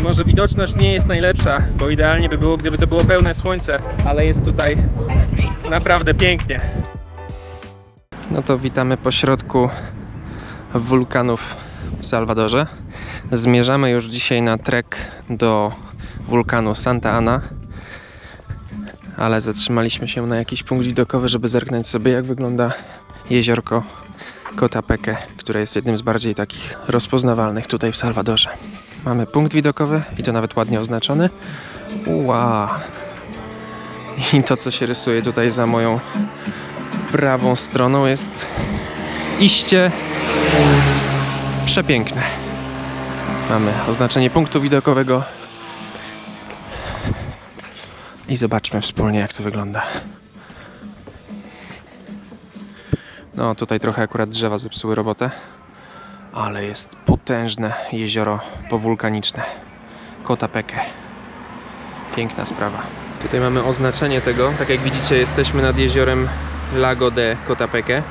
Mimo, że widoczność nie jest najlepsza, bo idealnie by było, gdyby to było pełne słońce, ale jest tutaj naprawdę pięknie. No to witamy po środku wulkanów w Salwadorze. Zmierzamy już dzisiaj na trek do wulkanu Santa Ana, ale zatrzymaliśmy się na jakiś punkt widokowy, żeby zerknąć sobie jak wygląda jeziorko Cotapeque, które jest jednym z bardziej takich rozpoznawalnych tutaj w Salwadorze. Mamy punkt widokowy i to nawet ładnie oznaczony. Wow. I to, co się rysuje tutaj za moją prawą stroną jest iście przepiękne. Mamy oznaczenie punktu widokowego i zobaczmy wspólnie, jak to wygląda. No, tutaj trochę akurat drzewa zepsuły robotę, ale jest potężne jezioro powulkaniczne. Cotapeque. Piękna sprawa. Tutaj mamy oznaczenie tego. Tak jak widzicie, jesteśmy nad jeziorem Lago de Cotapeque.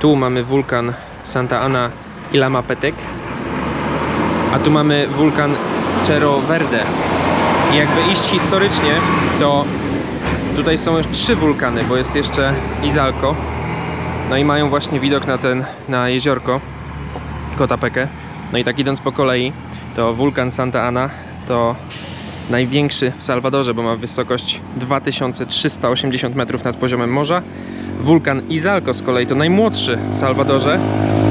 Tu mamy wulkan Santa Ana i Lama Petek. A tu mamy wulkan Cerro Verde. I jakby iść historycznie, to tutaj są już trzy wulkany, bo jest jeszcze Izalco. No i mają właśnie widok na ten, na jeziorko Cotapeque. No i tak idąc po kolei, to wulkan Santa Ana to największy w Salwadorze, bo ma wysokość 2380 metrów nad poziomem morza. Wulkan Izalco z kolei to najmłodszy w Salwadorze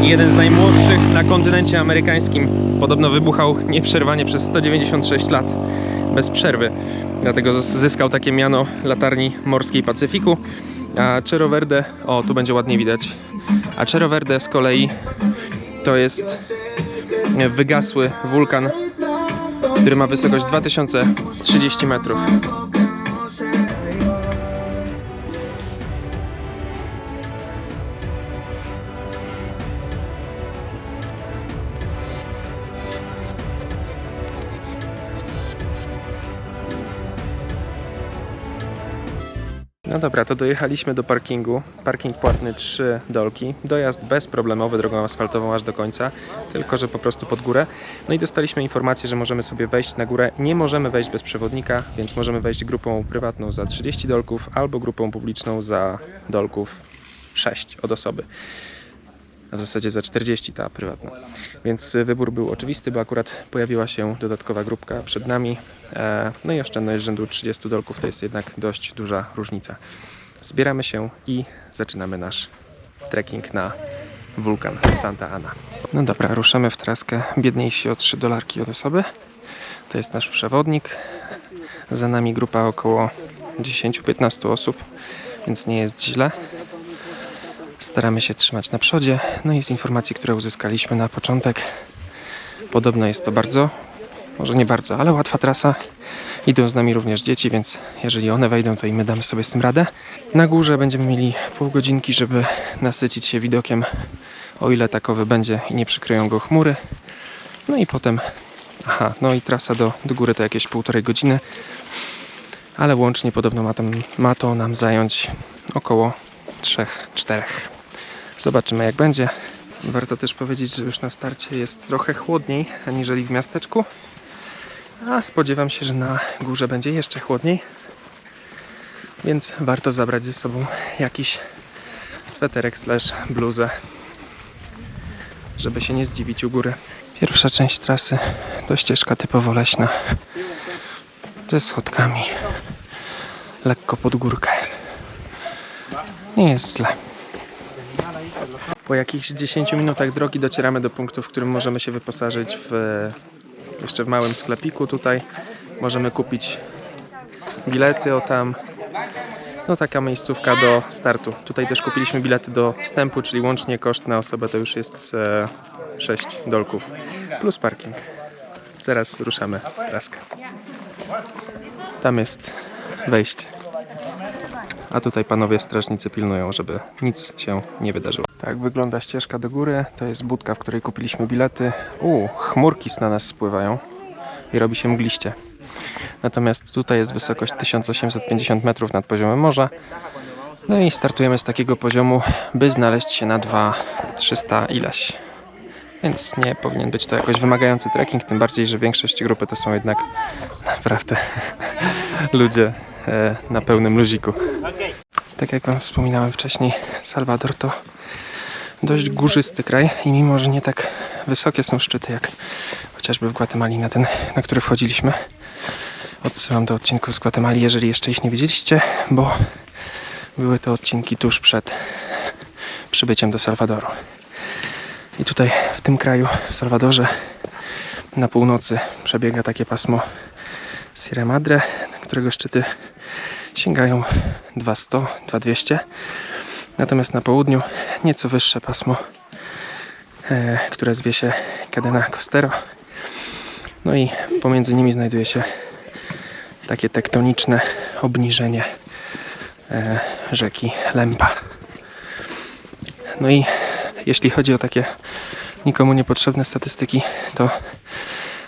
i jeden z najmłodszych na kontynencie amerykańskim. Podobno wybuchał nieprzerwanie przez 196 lat bez przerwy. Dlatego zys- zyskał takie miano latarni morskiej Pacyfiku. A Cerro Verde, o tu będzie ładnie widać. A Cerro Verde z kolei to jest wygasły wulkan który ma wysokość 2030 metrów. No dobra, to dojechaliśmy do parkingu. Parking płatny 3 dolki. Dojazd bezproblemowy drogą asfaltową aż do końca, tylko że po prostu pod górę. No i dostaliśmy informację, że możemy sobie wejść na górę. Nie możemy wejść bez przewodnika, więc możemy wejść grupą prywatną za 30 dolków albo grupą publiczną za dolków 6 od osoby. A w zasadzie za 40 ta prywatna. Więc y, wybór był oczywisty, bo akurat pojawiła się dodatkowa grupka przed nami. E, No i oszczędność rzędu 30 dolków to jest jednak dość duża różnica. Zbieramy się i zaczynamy nasz trekking na wulkan Santa Ana. No dobra, ruszamy w traskę biedniejsi o 3 dolarki od osoby. To jest nasz przewodnik. Za nami grupa około 10-15 osób, więc nie jest źle. Staramy się trzymać na przodzie. No i z informacji, które uzyskaliśmy na początek, podobno jest to bardzo, może nie bardzo, ale łatwa trasa. Idą z nami również dzieci, więc jeżeli one wejdą, to i my damy sobie z tym radę. Na górze będziemy mieli pół godzinki, żeby nasycić się widokiem, o ile takowy będzie i nie przykryją go chmury. No i potem, aha, no i trasa do, do góry to jakieś półtorej godziny, ale łącznie podobno ma, tam, ma to nam zająć około 3-4. Zobaczymy jak będzie. Warto też powiedzieć, że już na starcie jest trochę chłodniej aniżeli w miasteczku. A spodziewam się, że na górze będzie jeszcze chłodniej. Więc warto zabrać ze sobą jakiś sweterek slash bluzę, żeby się nie zdziwić u góry. Pierwsza część trasy to ścieżka typowo leśna ze schodkami lekko pod górkę. Nie jest źle. Po jakichś 10 minutach drogi docieramy do punktu, w którym możemy się wyposażyć w jeszcze w małym sklepiku tutaj. Możemy kupić bilety o tam. No taka miejscówka do startu. Tutaj też kupiliśmy bilety do wstępu, czyli łącznie koszt na osobę to już jest e, 6 dolków plus parking. Zaraz ruszamy traskę. Tam jest wejście. A tutaj panowie strażnicy pilnują, żeby nic się nie wydarzyło. Tak wygląda ścieżka do góry. To jest budka, w której kupiliśmy bilety. U, chmurki na nas spływają i robi się mgliście. Natomiast tutaj jest wysokość 1850 metrów nad poziomem morza. No i startujemy z takiego poziomu, by znaleźć się na 2300 ileś. Więc nie powinien być to jakoś wymagający trekking, tym bardziej, że większość grupy to są jednak naprawdę ludzie na pełnym luziku. Tak jak Wam wspominałem wcześniej, Salwador to dość górzysty kraj i mimo, że nie tak wysokie są szczyty jak chociażby w Gwatemali, na ten, na który wchodziliśmy, odsyłam do odcinków z Gwatemali, jeżeli jeszcze ich nie widzieliście, bo były to odcinki tuż przed przybyciem do Salwadoru. I tutaj w tym kraju, w Salwadorze, na północy przebiega takie pasmo Sierra Madre, którego szczyty sięgają 200, 2200. Natomiast na południu nieco wyższe pasmo, e, które zwie się Cadena Costero. No i pomiędzy nimi znajduje się takie tektoniczne obniżenie e, rzeki Lempa. No i jeśli chodzi o takie nikomu niepotrzebne statystyki, to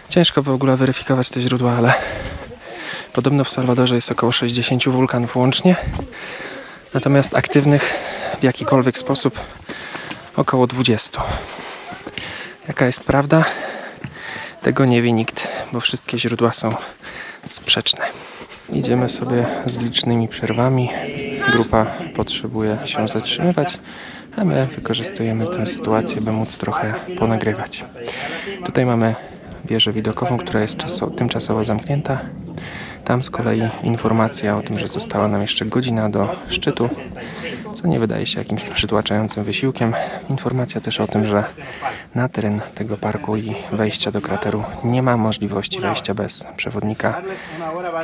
ciężko w ogóle weryfikować te źródła, ale podobno w Salwadorze jest około 60 wulkanów łącznie, natomiast aktywnych w jakikolwiek sposób około 20. Jaka jest prawda? Tego nie wie nikt, bo wszystkie źródła są sprzeczne. Idziemy sobie z licznymi przerwami. Grupa potrzebuje się zatrzymywać, a my wykorzystujemy tę sytuację, by móc trochę ponagrywać. Tutaj mamy wieżę widokową, która jest czaso- tymczasowo zamknięta. Tam z kolei informacja o tym, że została nam jeszcze godzina do szczytu, co nie wydaje się jakimś przytłaczającym wysiłkiem. Informacja też o tym, że na teren tego parku i wejścia do krateru nie ma możliwości wejścia bez przewodnika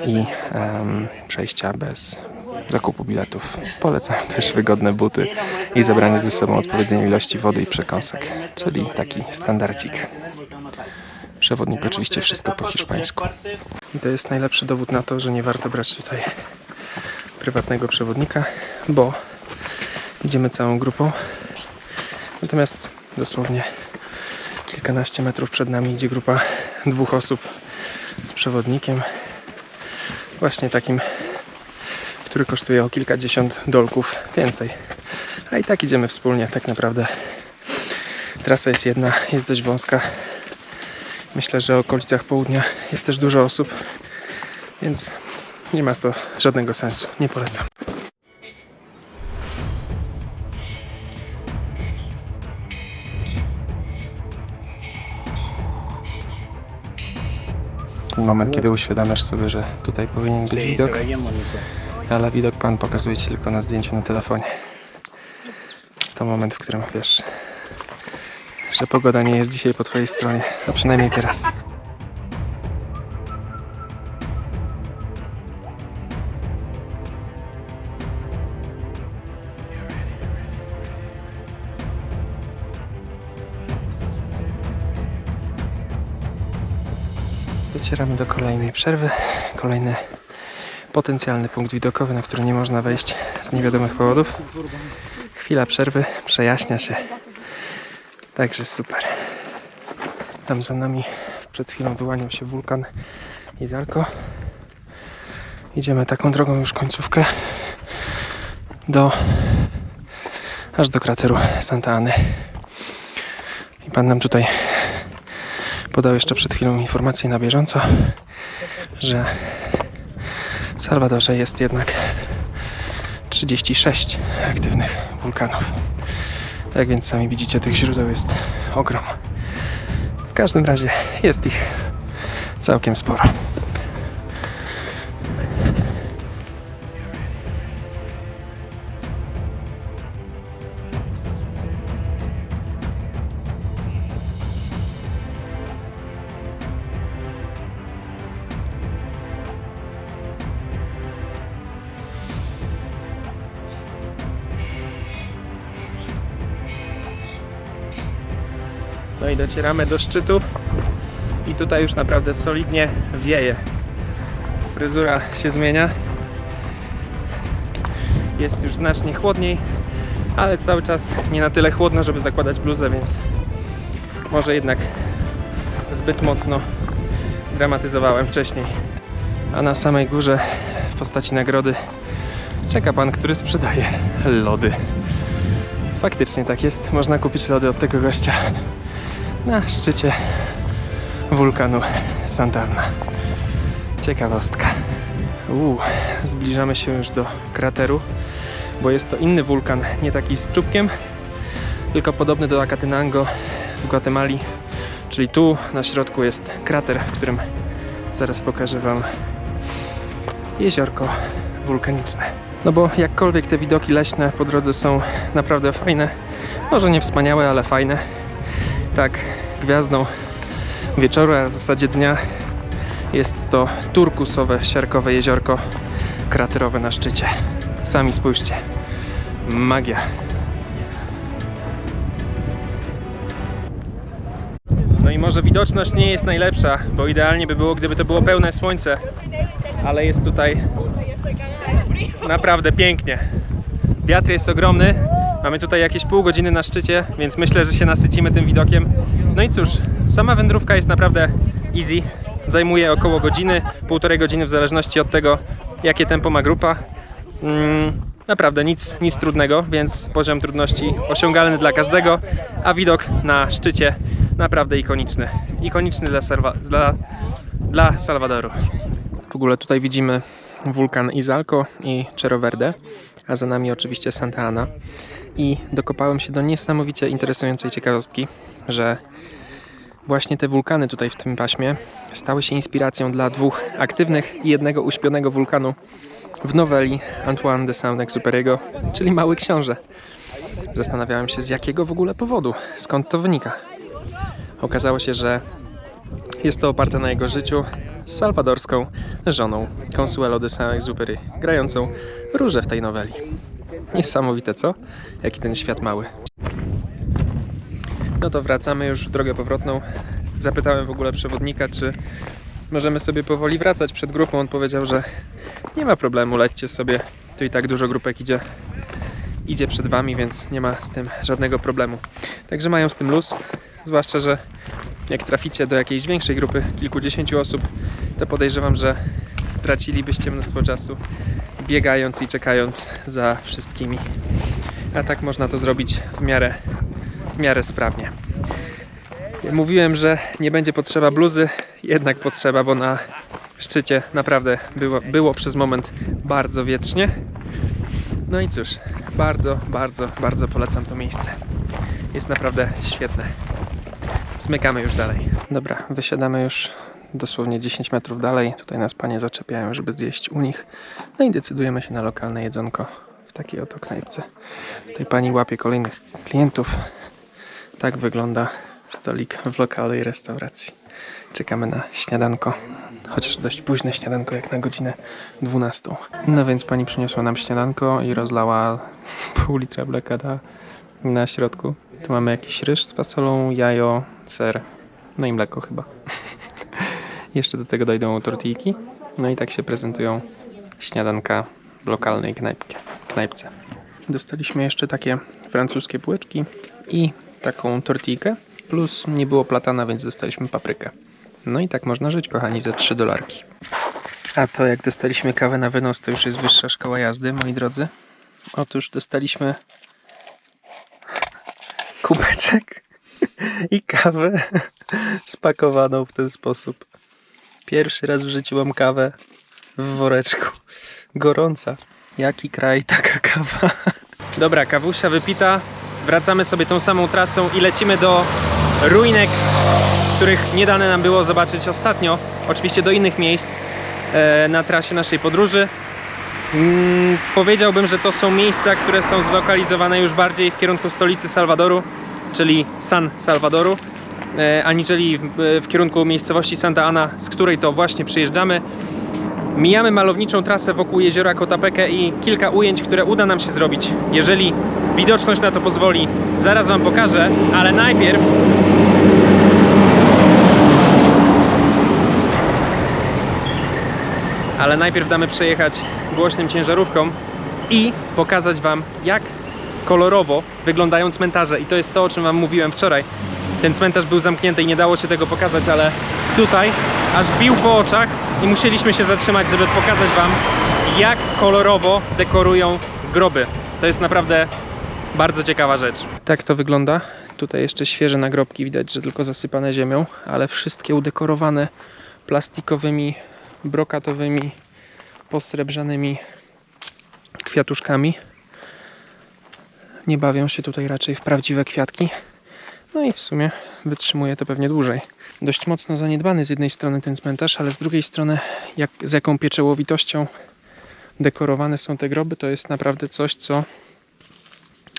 i em, przejścia bez zakupu biletów. Polecam też wygodne buty i zabranie ze sobą odpowiedniej ilości wody i przekąsek, czyli taki standardzik. Przewodnik oczywiście wszystko po hiszpańsku. I to jest najlepszy dowód na to, że nie warto brać tutaj prywatnego przewodnika, bo idziemy całą grupą. Natomiast dosłownie kilkanaście metrów przed nami idzie grupa dwóch osób z przewodnikiem. Właśnie takim, który kosztuje o kilkadziesiąt dolków więcej. A i tak idziemy wspólnie, tak naprawdę. Trasa jest jedna, jest dość wąska. Myślę, że w okolicach południa jest też dużo osób, więc nie ma to żadnego sensu. Nie polecam. Ten moment, kiedy uświadamiasz sobie, że tutaj powinien być widok, ale widok pan pokazuje ci tylko na zdjęciu na telefonie. To moment, w którym wiesz, że pogoda nie jest dzisiaj po twojej stronie, a przynajmniej teraz. Docieramy do kolejnej przerwy. Kolejny potencjalny punkt widokowy, na który nie można wejść z niewiadomych powodów. Chwila przerwy, przejaśnia się. Także super. Tam za nami przed chwilą wyłaniał się wulkan Izarko. Idziemy taką drogą już końcówkę do aż do krateru Santa Any. I pan nam tutaj podał jeszcze przed chwilą informację na bieżąco, że w Salwadorze jest jednak 36 aktywnych wulkanów. Tak więc sami widzicie, tych źródeł jest ogrom. W każdym razie jest ich całkiem sporo. No i docieramy do szczytu i tutaj już naprawdę solidnie wieje. Fryzura się zmienia. Jest już znacznie chłodniej, ale cały czas nie na tyle chłodno, żeby zakładać bluzę, więc może jednak zbyt mocno dramatyzowałem wcześniej. A na samej górze w postaci nagrody czeka pan, który sprzedaje lody. Faktycznie tak jest, można kupić lody od tego gościa na szczycie wulkanu Santa Anna. Ciekawostka. Uuu, zbliżamy się już do krateru, bo jest to inny wulkan, nie taki z czubkiem, tylko podobny do Acatenango w Gwatemali. Czyli tu na środku jest krater, w którym zaraz pokażę Wam jeziorko wulkaniczne. No bo jakkolwiek te widoki leśne po drodze są naprawdę fajne, może nie wspaniałe, ale fajne. Tak, gwiazdą wieczoru, a w zasadzie dnia jest to turkusowe, siarkowe jeziorko kraterowe na szczycie. Sami spójrzcie. Magia. No i może widoczność nie jest najlepsza, bo idealnie by było, gdyby to było pełne słońce, ale jest tutaj naprawdę pięknie. Wiatr jest ogromny. Mamy tutaj jakieś pół godziny na szczycie, więc myślę, że się nasycimy tym widokiem. No i cóż, sama wędrówka jest naprawdę easy. Zajmuje około godziny, półtorej godziny w zależności od tego, jakie tempo ma grupa. Mm, naprawdę nic, nic trudnego, więc poziom trudności osiągalny dla każdego, a widok na szczycie naprawdę ikoniczny. Ikoniczny dla, dla, dla Salwadoru. W ogóle tutaj widzimy wulkan Izalco i Cerro Verde, a za nami oczywiście Santa Ana. I dokopałem się do niesamowicie interesującej ciekawostki, że właśnie te wulkany tutaj w tym paśmie stały się inspiracją dla dwóch aktywnych i jednego uśpionego wulkanu w noweli Antoine de Saint-Exupéry'ego, czyli Mały Książę. Zastanawiałem się z jakiego w ogóle powodu, skąd to wynika. Okazało się, że jest to oparte na jego życiu z salwadorską żoną Consuelo de Saint-Exupéry, grającą róże w tej noweli. Niesamowite, co? Jaki ten świat mały. No to wracamy już w drogę powrotną. Zapytałem w ogóle przewodnika, czy możemy sobie powoli wracać przed grupą. On powiedział, że nie ma problemu, lećcie sobie. Tu i tak dużo grupek idzie, idzie przed wami, więc nie ma z tym żadnego problemu. Także mają z tym luz, zwłaszcza, że jak traficie do jakiejś większej grupy, kilkudziesięciu osób, to podejrzewam, że stracilibyście mnóstwo czasu biegając i czekając za wszystkimi. A tak można to zrobić w miarę, w miarę sprawnie. Mówiłem, że nie będzie potrzeba bluzy, jednak potrzeba, bo na szczycie naprawdę było, było przez moment bardzo wietrznie. No i cóż, bardzo, bardzo, bardzo polecam to miejsce. Jest naprawdę świetne. Zmykamy już dalej. Dobra, wysiadamy już dosłownie 10 metrów dalej. Tutaj nas panie zaczepiają, żeby zjeść u nich. No i decydujemy się na lokalne jedzonko w takiej oto knajpce. Tutaj pani łapie kolejnych klientów. Tak wygląda stolik w lokalnej restauracji. Czekamy na śniadanko. Chociaż dość późne śniadanko, jak na godzinę 12. No więc pani przyniosła nam śniadanko i rozlała pół litra blekada na środku. Tu mamy jakiś ryż z fasolą, jajo, ser, no i mleko chyba. Jeszcze do tego dojdą tortilliki. No i tak się prezentują śniadanka w lokalnej knajpie, knajpce. Dostaliśmy jeszcze takie francuskie bułeczki i taką tortilkę. Plus nie było platana, więc dostaliśmy paprykę. No i tak można żyć, kochani, za 3 dolarki. A to jak dostaliśmy kawę na wynos, to już jest wyższa szkoła jazdy, moi drodzy. Otóż dostaliśmy kubeczek i kawę spakowaną w ten sposób. Pierwszy raz w życiu mam kawę w woreczku. Gorąca. Jaki kraj, taka kawa. Dobra, kawusia wypita. Wracamy sobie tą samą trasą i lecimy do ruinek, których nie dane nam było zobaczyć ostatnio. Oczywiście do innych miejsc e, na trasie naszej podróży. Mm, powiedziałbym, że to są miejsca, które są zlokalizowane już bardziej w kierunku stolicy Salwadoru, czyli San Salwadoru, e, aniżeli w, kierunku miejscowości Santa Ana, z której to właśnie przyjeżdżamy. Mijamy malowniczą trasę wokół jeziora Cotapeque i kilka ujęć, które uda nam się zrobić, jeżeli widoczność na to pozwoli. Zaraz Wam pokażę, ale najpierw ale najpierw damy przejechać głośnym ciężarówką i pokazać Wam, jak kolorowo wyglądają cmentarze. I to jest to, o czym Wam mówiłem wczoraj. Ten cmentarz był zamknięty i nie dało się tego pokazać, ale tutaj aż bił po oczach i musieliśmy się zatrzymać, żeby pokazać Wam, jak kolorowo dekorują groby. To jest naprawdę Bardzo ciekawa rzecz. Tak to wygląda. Tutaj jeszcze świeże nagrobki widać, że tylko zasypane ziemią, ale wszystkie udekorowane plastikowymi, brokatowymi, posrebrzanymi kwiatuszkami. Nie bawią się tutaj raczej w prawdziwe kwiatki. No i w sumie wytrzymuje to pewnie dłużej. Dość mocno zaniedbany z jednej strony ten cmentarz, ale z drugiej strony jak, z jaką pieczołowitością dekorowane są te groby, to jest naprawdę coś, co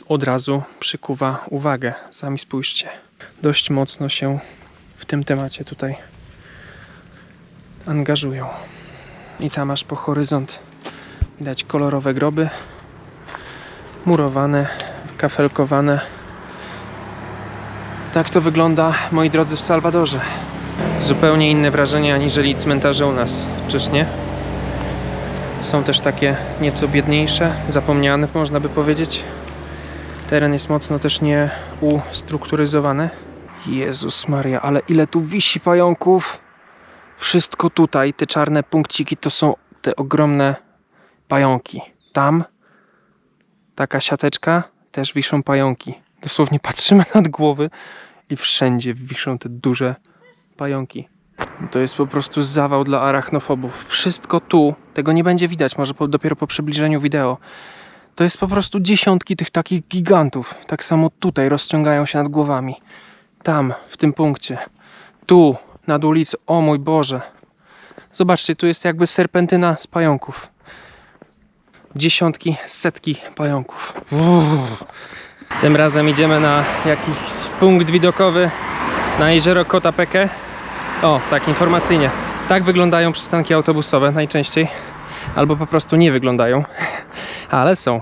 od razu przykuwa uwagę. Sami spójrzcie. Dość mocno się w tym temacie tutaj angażują. I tam aż po horyzont widać kolorowe groby, murowane, kafelkowane. Tak to wygląda, moi drodzy, w Salwadorze. Zupełnie inne wrażenie aniżeli cmentarze u nas, czyż nie? Są też takie nieco biedniejsze, zapomniane, można by powiedzieć. Teren jest mocno też nie ustrukturyzowany. Jezus Maria, ale ile tu wisi pająków! Wszystko tutaj, te czarne punkciki to są te ogromne pająki. Tam taka siateczka, też wiszą pająki. Dosłownie patrzymy nad głowy i wszędzie wiszą te duże pająki. To jest po prostu zawał dla arachnofobów. Wszystko tu, tego nie będzie widać, może po, dopiero po przybliżeniu wideo. To jest po prostu dziesiątki tych takich gigantów. Tak samo tutaj rozciągają się nad głowami. Tam, w tym punkcie. Tu, nad ulicą. O mój Boże. Zobaczcie, tu jest jakby serpentyna z pająków. Dziesiątki, setki pająków. Tym razem idziemy na jakiś punkt widokowy na jezioro Kotapeke. O, tak informacyjnie. Tak wyglądają przystanki autobusowe najczęściej. Albo po prostu nie wyglądają, ale są.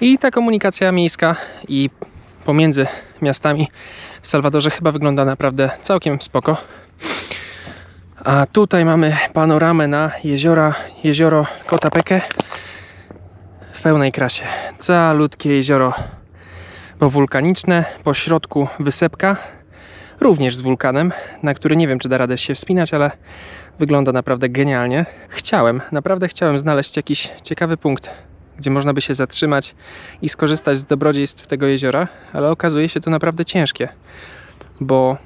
I ta komunikacja miejska i pomiędzy miastami w Salwadorze chyba wygląda naprawdę całkiem spoko. A tutaj mamy panoramę na jeziora, jezioro Kotapeke w pełnej krasie. Calutkie jezioro bo wulkaniczne, po środku wysepka, również z wulkanem, na który nie wiem, czy da radę się wspinać, ale wygląda naprawdę genialnie. Chciałem, naprawdę chciałem znaleźć jakiś ciekawy punkt, gdzie można by się zatrzymać i skorzystać z dobrodziejstw tego jeziora, ale okazuje się to naprawdę ciężkie, bo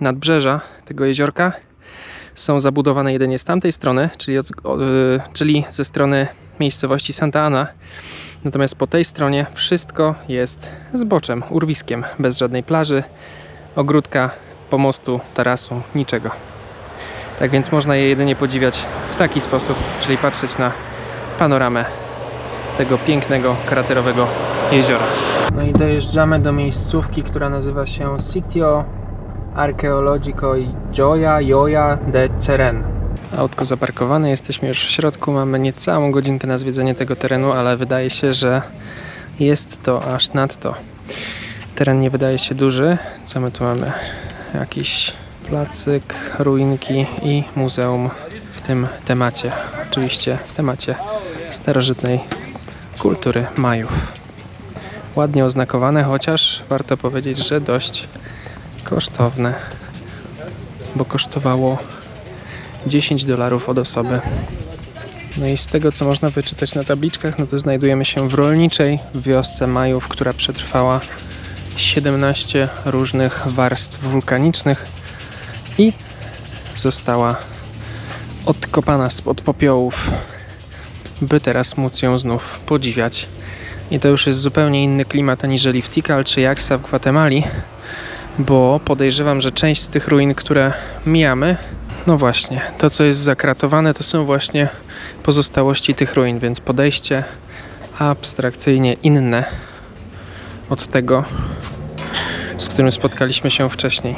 nadbrzeża tego jeziorka są zabudowane jedynie z tamtej strony, czyli, od, y, czyli ze strony miejscowości Santa Ana. Natomiast po tej stronie wszystko jest zboczem, urwiskiem, bez żadnej plaży, ogródka, pomostu, tarasu, niczego. Tak więc można je jedynie podziwiać w taki sposób, czyli patrzeć na panoramę tego pięknego, kraterowego jeziora. No i dojeżdżamy do miejscówki, która nazywa się Sitio Archeologico Gioia Joia de Ceren. Autko zaparkowane, jesteśmy już w środku, mamy niecałą godzinkę na zwiedzenie tego terenu, ale wydaje się, że jest to aż nadto. Teren nie wydaje się duży. Co my tu mamy? Jakiś placyk, ruinki i muzeum w tym temacie. Oczywiście w temacie starożytnej kultury Majów. Ładnie oznakowane, chociaż warto powiedzieć, że dość kosztowne, bo kosztowało 10 dolarów od osoby. No i z tego, co można wyczytać na tabliczkach, no to znajdujemy się w rolniczej wiosce Majów, która przetrwała 17 różnych warstw wulkanicznych i została odkopana spod popiołów, by teraz móc ją znów podziwiać. I to już jest zupełnie inny klimat aniżeli w Tikal czy Jaksa w Gwatemali, bo podejrzewam, że część z tych ruin, które mijamy, no właśnie, to co jest zakratowane, to są właśnie pozostałości tych ruin, więc podejście abstrakcyjnie inne od tego, z którym spotkaliśmy się wcześniej.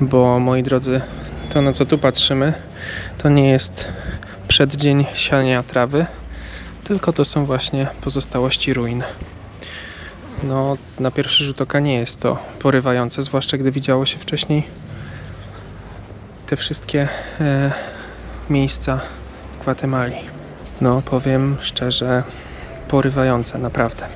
Bo moi drodzy, to na co tu patrzymy, to nie jest przeddzień siania trawy, tylko to są właśnie pozostałości ruin. No, na pierwszy rzut oka nie jest to porywające, zwłaszcza gdy widziało się wcześniej te wszystkie e, miejsca w Gwatemali. No, powiem szczerze, porywające, naprawdę.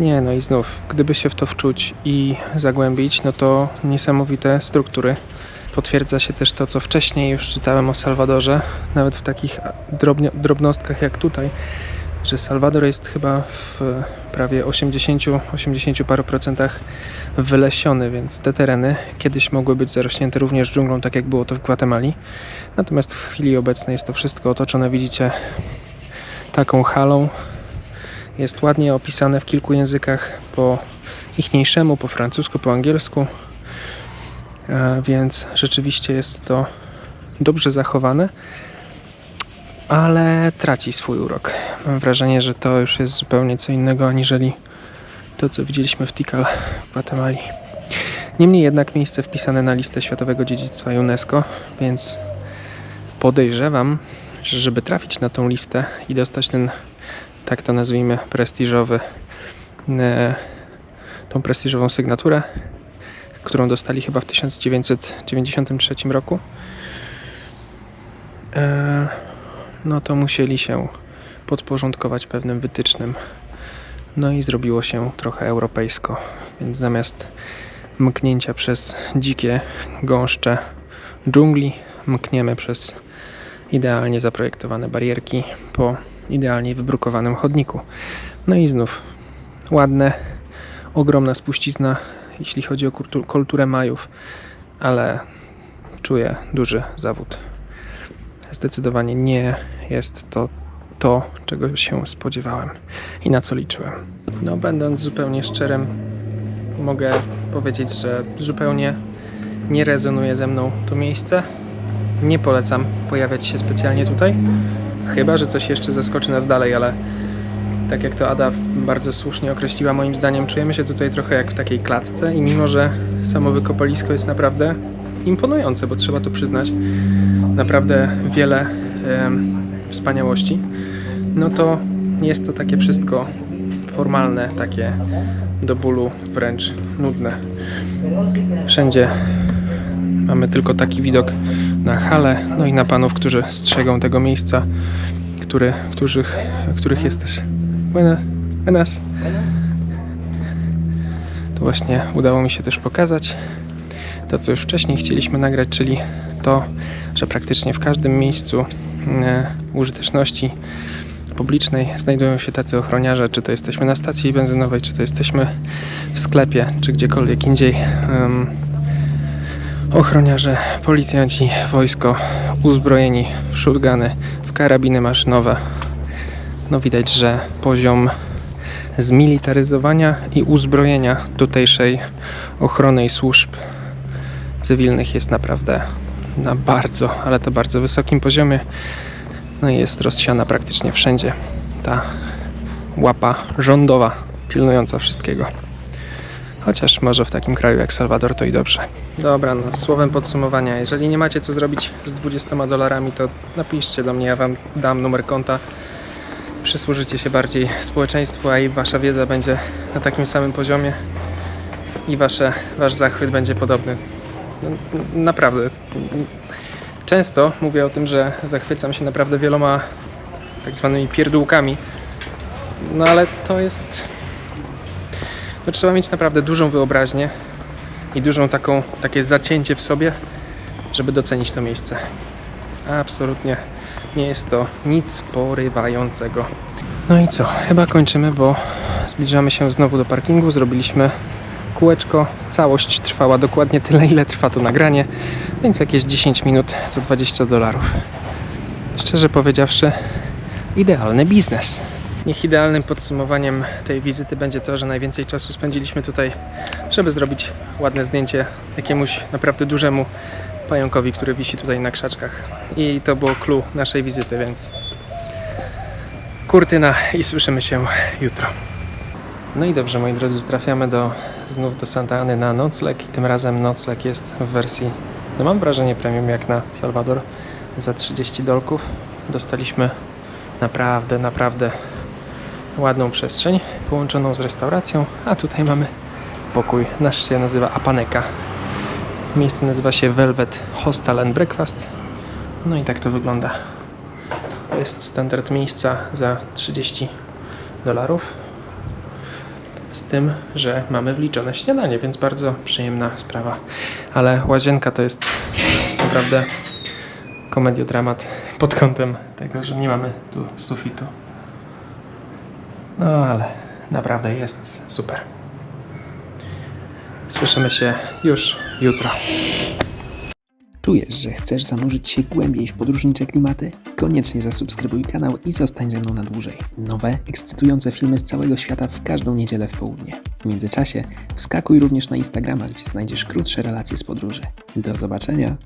Nie, no i znów, gdyby się w to wczuć i zagłębić, no to niesamowite struktury. Potwierdza się też to, co wcześniej już czytałem o Salwadorze, nawet w takich drobnostkach jak tutaj, że Salwador jest chyba w prawie 80, 80 paru procentach wylesiony, więc te tereny kiedyś mogły być zarośnięte również dżunglą, tak jak było to w Gwatemali. Natomiast w chwili obecnej jest to wszystko otoczone, widzicie, taką halą. Jest ładnie opisane w kilku językach po ichniejszemu, po francusku, po angielsku. E, Więc rzeczywiście jest to dobrze zachowane, ale traci swój urok. Mam wrażenie, że to już jest zupełnie co innego aniżeli to, co widzieliśmy w Tikal w Gwatemali. Niemniej jednak miejsce wpisane na listę Światowego Dziedzictwa UNESCO, więc podejrzewam, że żeby trafić na tą listę i dostać ten, tak to nazwijmy, prestiżowy, e, tą prestiżową sygnaturę, którą dostali chyba w 1993 roku, e, no to musieli się podporządkować pewnym wytycznym. No i zrobiło się trochę europejsko, więc zamiast mknięcia przez dzikie gąszcze dżungli, mkniemy przez idealnie zaprojektowane barierki po idealnie wybrukowanym chodniku. No i znów ładne, ogromna spuścizna, jeśli chodzi o kultu- kulturę Majów, ale czuję duży zawód. Zdecydowanie nie jest to to, czego się spodziewałem i na co liczyłem. No, będąc zupełnie szczerym, mogę powiedzieć, że zupełnie nie rezonuje ze mną to miejsce. Nie polecam pojawiać się specjalnie tutaj. Chyba, że coś jeszcze zaskoczy nas dalej, ale tak jak to Ada bardzo słusznie określiła, moim zdaniem czujemy się tutaj trochę jak w takiej klatce i mimo, że samo wykopalisko jest naprawdę imponujące, bo trzeba to przyznać, naprawdę wiele wspaniałości, no to jest to takie wszystko formalne, takie do bólu wręcz nudne. Wszędzie mamy tylko taki widok na halę, no i na panów, którzy strzegą tego miejsca, który, których, których jest też. Buenas. To właśnie udało mi się też pokazać to, co już wcześniej chcieliśmy nagrać, czyli to, że praktycznie w każdym miejscu e, użyteczności publicznej znajdują się tacy ochroniarze, czy to jesteśmy na stacji benzynowej, czy to jesteśmy w sklepie, czy gdziekolwiek indziej. Ochroniarze, policjanci, wojsko uzbrojeni w shotguny, w karabiny maszynowe. No widać, że poziom zmilitaryzowania i uzbrojenia tutejszej ochrony i służb cywilnych jest naprawdę na bardzo, ale to bardzo wysokim poziomie. No i jest rozsiana praktycznie wszędzie ta łapa rządowa pilnująca wszystkiego. Chociaż może w takim kraju jak Salwador to i dobrze. Dobra, no słowem podsumowania. Jeżeli nie macie co zrobić z 20 dolarami, to napiszcie do mnie, ja wam dam numer konta. Przysłużycie się bardziej społeczeństwu, a i wasza wiedza będzie na takim samym poziomie i wasze, wasz zachwyt będzie podobny. Naprawdę. Często mówię o tym, że zachwycam się naprawdę wieloma tak zwanymi pierdółkami. No ale to jest. No, trzeba mieć naprawdę dużą wyobraźnię i dużą taką, takie zacięcie w sobie, żeby docenić to miejsce. Absolutnie nie jest to nic porywającego. No i co? Chyba kończymy, bo zbliżamy się znowu do parkingu. Zrobiliśmy kółeczko. Całość trwała dokładnie tyle, ile trwa to nagranie, więc jakieś 10 minut za 20 dolarów. Szczerze powiedziawszy, idealny biznes. Niech idealnym podsumowaniem tej wizyty będzie to, że najwięcej czasu spędziliśmy tutaj, żeby zrobić ładne zdjęcie jakiemuś naprawdę dużemu pająkowi, który wisi tutaj na krzaczkach. I to było clue naszej wizyty, więc kurtyna i słyszymy się jutro. No i dobrze, moi drodzy, trafiamy do, znów do Santa Any na nocleg i tym razem nocleg jest w wersji, no mam wrażenie premium jak na Salvador, za 30 dolków. Dostaliśmy naprawdę, naprawdę ładną przestrzeń połączoną z restauracją, a tutaj mamy pokój, nasz się nazywa Apaneka. Miejsce nazywa się Velvet Hostel and Breakfast. No i tak to wygląda. To jest standard miejsca za 30 dolarów. Z tym, że mamy wliczone śniadanie, więc bardzo przyjemna sprawa. Ale łazienka to jest naprawdę komediodramat pod kątem tego, że nie mamy tu sufitu. No ale naprawdę jest super. Słyszymy się już jutro. Czujesz, że chcesz zanurzyć się głębiej w podróżnicze klimaty? Koniecznie zasubskrybuj kanał i zostań ze mną na dłużej. Nowe, ekscytujące filmy z całego świata w każdą niedzielę w południe. W międzyczasie wskakuj również na Instagrama, gdzie znajdziesz krótsze relacje z podróży. Do zobaczenia!